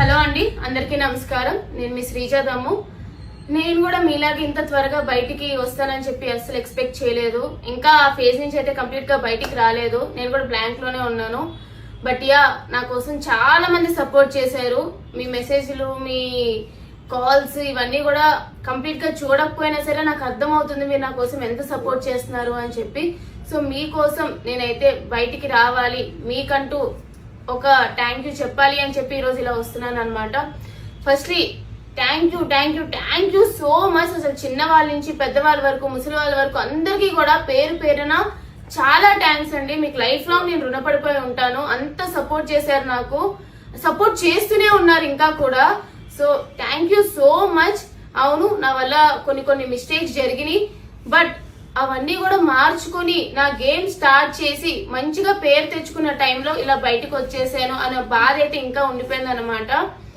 Hello అండి అందరికీ నమస్కారం. నేను మీ శ్రీజాదమ్ము నేను కూడా మీలాగే ఇంత త్వరగా బయటికి వస్తానని చెప్పి అస్సలు ఎక్స్పెక్ట్ చేయలేదు. ఇంకా ఆ ఫేజ్ నుంచి అయితే కంప్లీట్గా బయటికి రాలేదు. నేను కూడా బ్లాంక్లోనే ఉన్నాను. బట్ యా నా కోసం చాలా మంది సపోర్ట్ చేశారు. మీ మెసేజ్లు మీ కాల్స్ ఇవన్నీ కూడా కంప్లీట్గా చూడకపోయినా సరే నాకు అర్థమవుతుంది మీరు నా కోసం ఎంత సపోర్ట్ చేస్తున్నారు అని చెప్పి. సో మీకోసం నేనైతే బయటికి రావాలి. మీకంటూ ఒక థ్యాంక్ యూ చెప్పాలి అని చెప్పి ఈరోజు ఇలా వస్తున్నాను అనమాట firstly thank you thank you thank you so much అసలు చిన్న వాళ్ళ నుంచి పెద్దవాళ్ళ వరకు ముసలి వాళ్ళ వరకు అందరికీ కూడా పేరు పేరున చాలా థ్యాంక్స్ అండి. మీకు లైఫ్ లాంగ్ నేను రుణపడిపోయి ఉంటాను. అంత సపోర్ట్ చేశారు నాకు. సపోర్ట్ చేస్తూనే ఉన్నారు ఇంకా కూడా. So thank you so much అవును నా వల్ల కొన్ని కొన్ని మిస్టేక్స్ జరిగినాయి. బట్ అవన్నీ కూడా మార్చుకొని నా గేమ్ స్టార్ట్ చేసి మంచిగా పేరు తెచ్చుకున్న టైంలో ఇలా బయటకు వచ్చేసాను అనే బాధ అయితే ఇంకా ఉండిపోయింది అనమాట